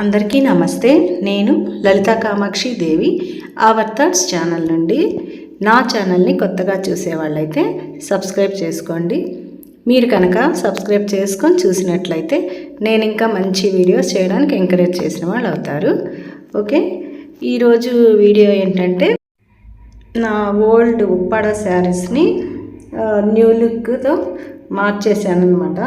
అందరికీ నమస్తే. నేను Lalitha Kamakshi Devi our thoughts channel నుండి. నా ఛానల్ని కొత్తగా చూసేవాళ్ళైతే సబ్స్క్రైబ్ చేసుకోండి. మీరు కనుక సబ్స్క్రైబ్ చేసుకొని చూసినట్లయితే నేను ఇంకా మంచి వీడియోస్ చేయడానికి ఎంకరేజ్ చేసిన వాళ్ళు అవుతారు. ఓకే? ఈరోజు వీడియో ఏంటంటే నా ఓల్డ్ ఉప్పాడ శారీస్ని న్యూ లుక్తో మార్చేసాను అనమాట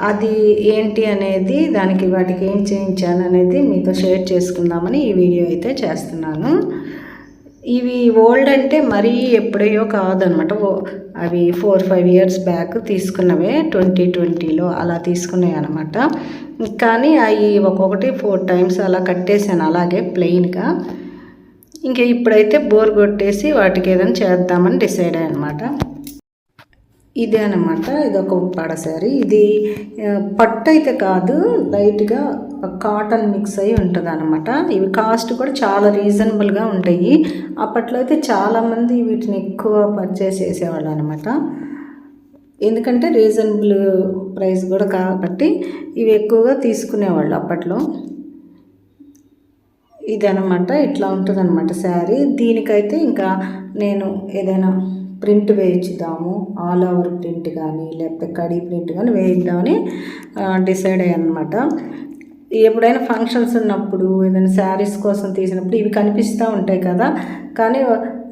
అది ఏంటి అనేది దానికి వాటికి ఏం చేయించాను అనేది మీతో షేర్ చేసుకుందామని ఈ వీడియో అయితే చేస్తున్నాను. ఇవి ఓల్డ్ అంటే మరీ ఎప్పుడయో కాదనమాట. ఓ- అవి ఫోర్ ఫైవ్ ఇయర్స్ బ్యాక్ తీసుకున్నవే ట్వంటీ ట్వంటీలో అలా తీసుకున్నాయి అనమాట. కానీ అవి ఒక్కొక్కటి ఫోర్ టైమ్స్ అలా కట్టేశాను అలాగే ప్లెయిన్గా. ఇంకా ఇప్పుడైతే బోర్ కొట్టేసి వాటికి ఏదైనా చేద్దామని డిసైడ్ అయ్యనమాట. ఇదే అనమాట ఇది ఒక ఉప్పాడ శారీ. ఇది పట్టు అయితే కాదు లైట్గా కాటన్ మిక్స్ అయి ఉంటుంది అనమాట ఇవి కాస్ట్ కూడా చాలా రీజనబుల్గా ఉంటాయి. అప్పట్లో అయితే చాలామంది వీటిని ఎక్కువ పర్చేస్ చేసేవాళ్ళు అనమాట ఎందుకంటే రీజనబుల్ ప్రైస్ కూడా కాబట్టి ఇవి ఎక్కువగా తీసుకునేవాళ్ళు అప్పట్లో. ఇదనమాట ఇట్లా ఉంటుంది అనమాట శారీ. దీనికైతే ఇంకా నేను ఏదైనా ప్రింట్ వేయించుదాము ఆల్ ఓవర్ ప్రింట్ కానీ లేకపోతే కడీ ప్రింట్ కానీ వేయిద్దామని డిసైడ్ అయ్యాను అనమాట ఎప్పుడైనా ఫంక్షన్స్ ఉన్నప్పుడు ఏదైనా శారీస్ కోసం తీసినప్పుడు ఇవి కనిపిస్తూ ఉంటాయి కదా. కానీ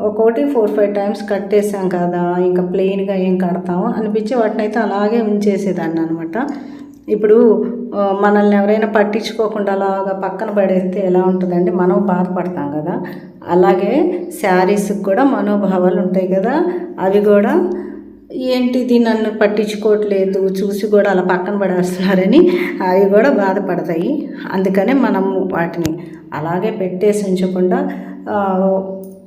ఒక్కొక్కటి ఫోర్ ఫైవ్ టైమ్స్ కట్టేసాం కదా ఇంకా ప్లెయిన్గా ఏం కడతాము అనిపించి వాటిని అయితే అలాగే ఉంచేసేదాన్ని అనమాట ఇప్పుడు మనల్ని ఎవరైనా పట్టించుకోకుండా అలాగా పక్కన పడేస్తే ఎలా ఉంటుందండి మనం బాధపడతాం కదా. అలాగే శారీస్కి కూడా మనోభావాలు ఉంటాయి కదా. అవి కూడా ఏంటిది నన్ను పట్టించుకోవట్లేదు చూసి కూడా అలా పక్కన పడేస్తున్నారని అవి కూడా బాధపడతాయి. అందుకనే మనం వాటిని అలాగే పెట్టేసి ఉంచకుండా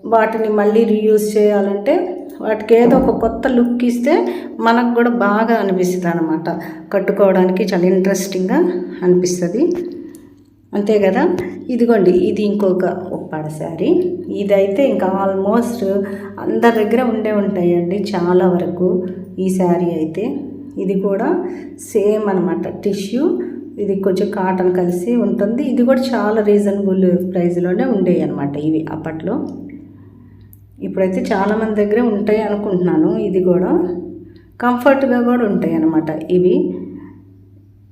వాటిని మళ్ళీ రీయూజ్ చేయాలంటే వాటికి ఏదో ఒక కొత్త లుక్ ఇస్తే మనకు కూడా బాగా అనిపిస్తుంది అనమాట కట్టుకోవడానికి చాలా ఇంట్రెస్టింగ్గా అనిపిస్తుంది. అంతే కదా? ఇదిగోండి ఇది ఇంకొక ఉప్పాడ శారీ. ఇదైతే ఇంకా ఆల్మోస్ట్ అందరి దగ్గర ఉండే ఉంటాయండి చాలా వరకు ఈ శారీ అయితే. ఇది కూడా సేమ్ అనమాట టిష్యూ. ఇది కొంచెం కాటన్ కలిసి ఉంటుంది. ఇది కూడా చాలా రీజనబుల్ ప్రైస్లోనే ఉండేవి అనమాట ఇవి అప్పట్లో. ఇప్పుడైతే చాలామంది దగ్గరే ఉంటాయి అనుకుంటున్నాను. ఇది కూడా కంఫర్ట్గా కూడా ఉంటాయి అన్నమాట ఇవి.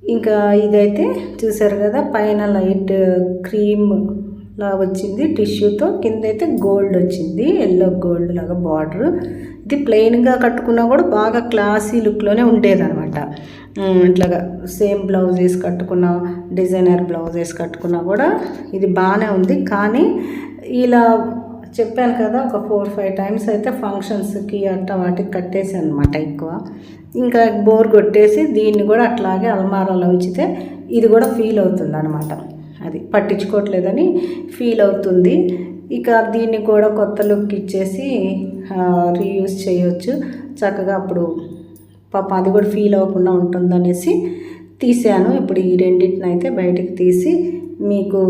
ఇంకా ఇదైతే చూసారు కదా పైన లైట్ క్రీమ్ లా వచ్చింది టిష్యూతో. కింద అయితే గోల్డ్ వచ్చింది ఎల్లో గోల్డ్ లాగా బార్డర్. ఇది ప్లెయిన్గా కట్టుకున్నా కూడా బాగా క్లాసీ లుక్లోనే ఉండేదనమాట ఇట్లాగా సేమ్ బ్లౌజ్ వేసి కట్టుకున్న డిజైనర్ బ్లౌజ్ వేసి కట్టుకున్నా కూడా ఇది బాగానే ఉంది. కానీ ఇలా చెప్పాను కదా ఒక ఫోర్ ఫైవ్ టైమ్స్ అయితే ఫంక్షన్స్కి అట్లా వాటికి కట్టేసాను అనమాట ఎక్కువ. ఇంకా బోర్ కొట్టేసి దీన్ని కూడా అట్లాగే అల్మారాలో ఉంచితే ఇది కూడా ఫీల్ అవుతుంది అనమాట అది పట్టించుకోవట్లేదని ఫీల్ అవుతుంది. ఇక దీన్ని కూడా కొత్త లుక్ ఇచ్చేసి రీయూజ్ చేయొచ్చు. చక్కగా అప్పుడు పాప అది కూడా ఫీల్ అవ్వకుండా ఉంటుందనేసి తీసాను. ఇప్పుడు ఈ రెండింటిని అయితే బయటికి తీసి మీకు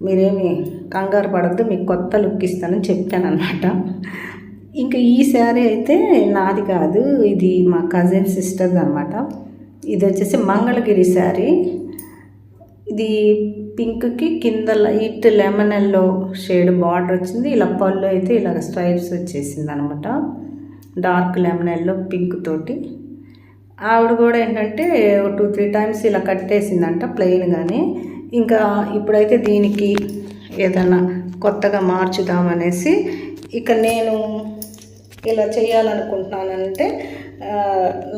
మీరేమి కంగారు పడద్దు మీకు కొత్త లుక్ ఇస్తానని చెప్పాను అనమాట ఇంకా ఈ శారీ అయితే నాది కాదు ఇది మా కజిన్ సిస్టర్ది అనమాట ఇది వచ్చేసి మంగళగిరి శారీ. ఇది పింక్కి కింద light lemon yellow shade border వచ్చింది. ఇలా పళ్ళు అయితే ఇలాగ స్ట్రైప్స్ వచ్చేసింది అనమాట డార్క్ లెమన్ ఎల్లో పింక్ తోటి. ఆవిడ కూడా ఏంటంటే టూ త్రీ టైమ్స్ ఇలా కట్టేసిందంట ప్లెయిన్గానే ఇంకా ఇప్పుడైతే దీనికి ఏదైనా కొత్తగా మార్చుదామనేసి ఇక నేను ఇలా చేయాలనుకుంటున్నానంటే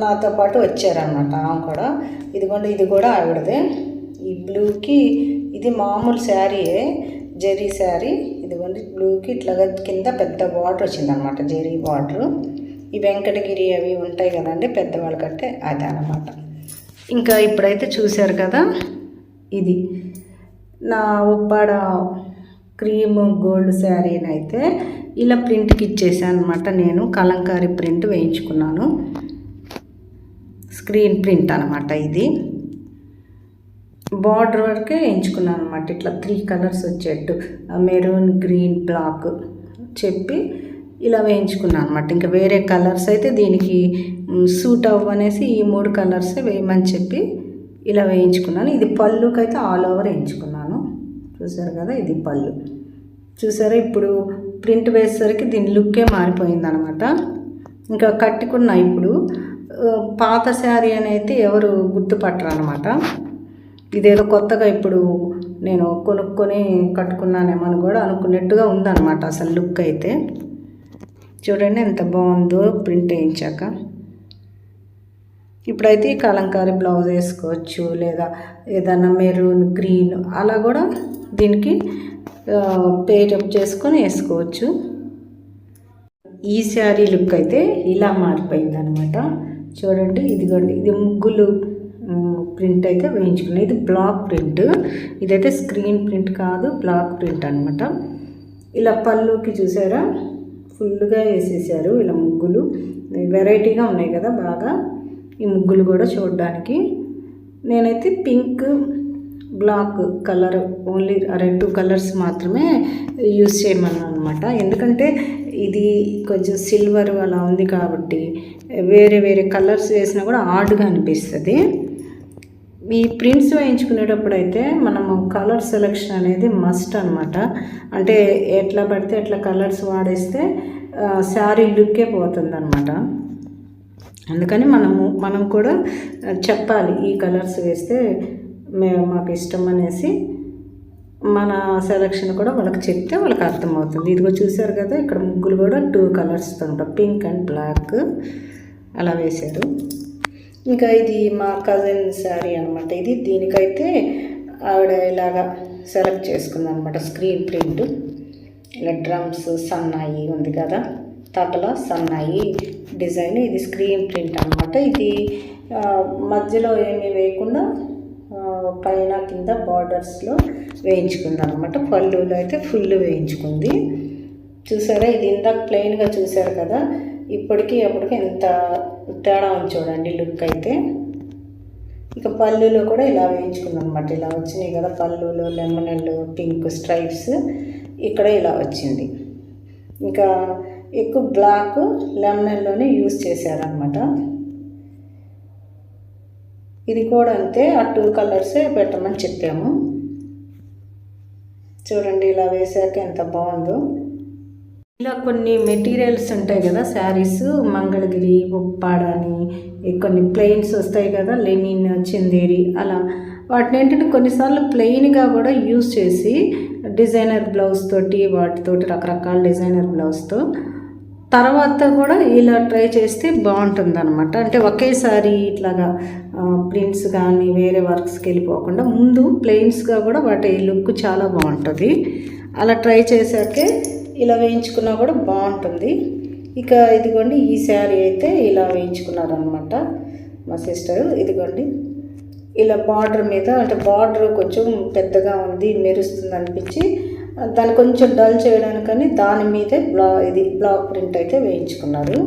నాతో పాటు వచ్చారనమాట ఆమె కూడా. ఇదిగోండి ఇది కూడా ఆవిడదే. ఈ బ్లూకి ఇది మామూలు శారీయే జెరీ శారీ. ఇదిగోండి బ్లూకి ఇట్లాగా కింద పెద్ద బార్డర్ వచ్చిందనమాట జెరీ బార్డరు. ఈ వెంకటగిరి అవి ఉంటాయి కదండి పెద్దవాళ్ళు కట్టే అది అనమాట ఇంకా ఇప్పుడైతే చూశారు కదా ఇది. నా ఉప్పాడ క్రీమ్ గోల్డ్ శారీని అయితే ఇలా ప్రింట్కి ఇచ్చేసాను అనమాట నేను కలంకారీ ప్రింట్ వేయించుకున్నాను. స్క్రీన్ ప్రింట్ అనమాట ఇది. బార్డర్ వరకే వేయించుకున్నాను అనమాట ఇట్లా త్రీ కలర్స్ వచ్చేట్టు. మెరూన్ గ్రీన్ బ్లాక్ చెప్పి ఇలా వేయించుకున్నాను అనమాట ఇంకా వేరే కలర్స్ అయితే దీనికి సూట్ అవ్వనేసి ఈ మూడు కలర్సే వేయమని చెప్పి ఇలా వేయించుకున్నాను. ఇది పళ్ళుకైతే ఆల్ ఓవర్ వేయించుకున్నాను. చూసారు కదా ఇది పళ్ళు. చూసారా ఇప్పుడు ప్రింట్ వేసేసరికి దీని లుక్కే మారిపోయింది అనమాట ఇంకా కట్టుకున్నా ఇప్పుడు పాత శారీ అనేది ఎవరు గుర్తుపట్టరు అనమాట ఇదేదో కొత్తగా ఇప్పుడు నేను కొనుక్కొని కట్టుకున్నానేమని కూడా అనుకున్నట్టుగా ఉందన్నమాట అసలు లుక్ అయితే. చూడండి ఎంత బాగుందో ప్రింట్ వేయించాక. ఇప్పుడైతే ఈ కలంకారీ బ్లౌజ్ వేసుకోవచ్చు లేదా ఏదైనా మెరూన్ గ్రీన్ అలా కూడా దీనికి పేరప్ చేసుకొని వేసుకోవచ్చు. ఈ శారీ లుక్ అయితే ఇలా మారిపోయింది అనమాట చూడండి ఇదిగోండి ఇది ముగ్గులు ప్రింట్ అయితే వేయించుకున్నాయి ఇది బ్లాక్ ప్రింట్. ఇదైతే స్క్రీన్ ప్రింట్ కాదు బ్లాక్ ప్రింట్ అనమాట. ఇలా పళ్ళుకి చూసారా? ఫుల్గా వేసేసారు ఇలా ముగ్గులు. వెరైటీగా ఉన్నాయి కదా బాగా. ఈ ముగ్గులు కూడా చూడడానికి. నేనైతే pink black colour only red colours మాత్రమే యూస్ చేయమన్నాను అనమాట ఎందుకంటే ఇది కొంచెం సిల్వర్ అలా ఉంది కాబట్టి వేరే వేరే కలర్స్ వేసినా కూడా ఆర్డ్గా అనిపిస్తుంది. ఈ ప్రింట్స్ వేయించుకునేటప్పుడు అయితే మనము కలర్ సెలెక్షన్ అనేది మస్ట్ అనమాట అంటే ఎట్లా పడితే ఎట్లా కలర్స్ వాడేస్తే శారీ లుక్కే పోతుంది అనమాట అందుకని మనము మనం కూడా చెప్పాలి ఈ కలర్స్ వేస్తే మేము మాకు ఇష్టం అనేసి మన సెలక్షన్ కూడా వాళ్ళకి చెప్తే వాళ్ళకి అర్థమవుతుంది. ఇదిగో చూసారు కదా ఇక్కడ ముగ్గులు కూడా టూ కలర్స్తో ఉంటాయి. పింక్ అండ్ బ్లాక్ అలా వేశారు. ఇంకా ఇది మా కజిన్ శారీ అనమాట ఇది. దీనికైతే ఆవిడ ఇలాగా సెలెక్ట్ చేసుకుందనమాట స్క్రీన్ ప్రింట్ ఇలా డ్రమ్స్ సన్నాయి ఉంది కదా. తబలా సన్నాయి డిజైన్. ఇది స్క్రీన్ ప్రింట్ అనమాట ఇది మధ్యలో ఏమీ వేయకుండా పైన కింద బార్డర్స్లో వేయించుకుంది అనమాట పళ్ళులో అయితే ఫుల్ వేయించుకుంది. చూసారా? ఇది ఇందాక ప్లెయిన్గా చూసారు కదా? ఇప్పటికి అప్పటికి ఎంత తేడా ఉంది చూడండి లుక్ అయితే. ఇక పళ్ళులో కూడా ఇలా వేయించుకుంది అనమాట ఇలా వచ్చినాయి కదా పళ్ళులో లెమన్ పింక్ స్ట్రైప్స్. ఇక్కడ ఇలా వచ్చింది. ఇంకా ఎక్కువ బ్లాక్ లెమనల్లోనే యూస్ చేశారనమాట ఇది కూడా అంతే ఆ టూ కలర్సే పెట్టమని చెప్పాము. చూడండి ఇలా వేసాక ఎంత బాగుందో. ఇలా కొన్ని మెటీరియల్స్ ఉంటాయి కదా శారీస్ మంగళగిరి ఉప్పాడని కొన్ని ప్లెయిన్స్ వస్తాయి కదా లెనిన్ చిందేరి అలా. వాటిని ఏంటంటే కొన్నిసార్లు ప్లెయిన్గా కూడా యూజ్ చేసి డిజైనర్ బ్లౌజ్ తోటి వాటితోటి రకరకాల డిజైనర్ బ్లౌజ్తో తర్వాత కూడా ఇలా ట్రై చేస్తే బాగుంటుంది అనమాట అంటే ఒకేసారి ఇట్లాగా ప్రింట్స్ కానీ వేరే వర్క్స్కి వెళ్ళిపోకుండా ముందు ప్లెయిన్స్గా కూడా వాటి లుక్ చాలా బాగుంటుంది. అలా ట్రై చేశాకే ఇలా వేయించుకున్నా కూడా బాగుంటుంది. ఇక ఇదిగోండి ఈ శారీ అయితే ఇలా వేయించుకున్నారనమాట మా సిస్టర్ ఇదిగోండి ఇలా బార్డర్ మీద అంటే బార్డర్ కొంచెం పెద్దగా ఉంది మెరుస్తుంది అనిపించి దాన్ని కొంచెం డల్ చేయడానికని దాని మీదే బ్లా ఇది బ్లాక్ ప్రింట్ అయితే వేయించుకున్నారు.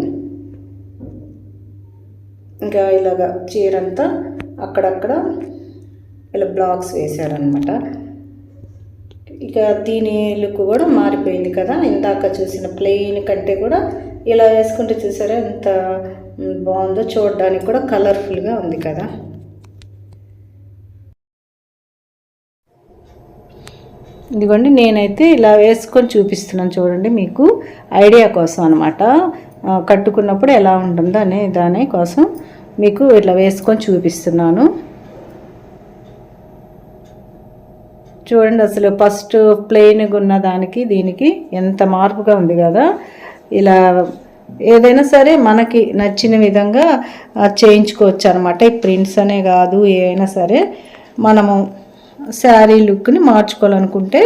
ఇంకా ఇలాగ చీరంతా అక్కడక్కడ ఇలా బ్లాక్స్ వేశారనమాట ఇక దీని లుక్ కూడా మారిపోయింది కదా. ఇందాక చూసిన ప్లెయిన్ కంటే కూడా ఇలా వేసుకుంటే చూసారా ఎంత బాగుందో చూడడానికి కూడా కలర్ఫుల్గా ఉంది కదా. ఇదిగోండి నేనైతే ఇలా వేసుకొని చూపిస్తున్నాను చూడండి మీకు. ఐడియా కోసం అనమాట కట్టుకున్నప్పుడు ఎలా ఉంటుందో అనే దాని కోసం మీకు ఇట్లా వేసుకొని చూపిస్తున్నాను. చూడండి అసలు ఫస్ట్ ప్లెయిన్గా ఉన్న దానికి దీనికి ఎంత మార్పుగా ఉంది కదా. ఇలా ఏదైనా సరే మనకి నచ్చిన విధంగా చేయించుకోవచ్చు అనమాట ఈ ప్రింట్స్ అనే కాదు ఏవైనా సరే మనము శారీ లుక్ని మార్చుకోవాలనుకుంటే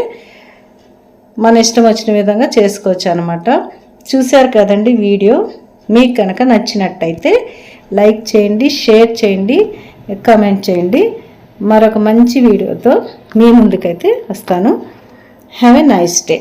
మన ఇష్టం వచ్చిన విధంగా చేసుకోవచ్చు అనమాట చూశారు కదండి వీడియో? మీకు కనుక నచ్చినట్టయితే లైక్ చేయండి షేర్ చేయండి కమెంట్ చేయండి. మరొక మంచి వీడియోతో మీ ముందుకైతే వస్తాను. Have a nice day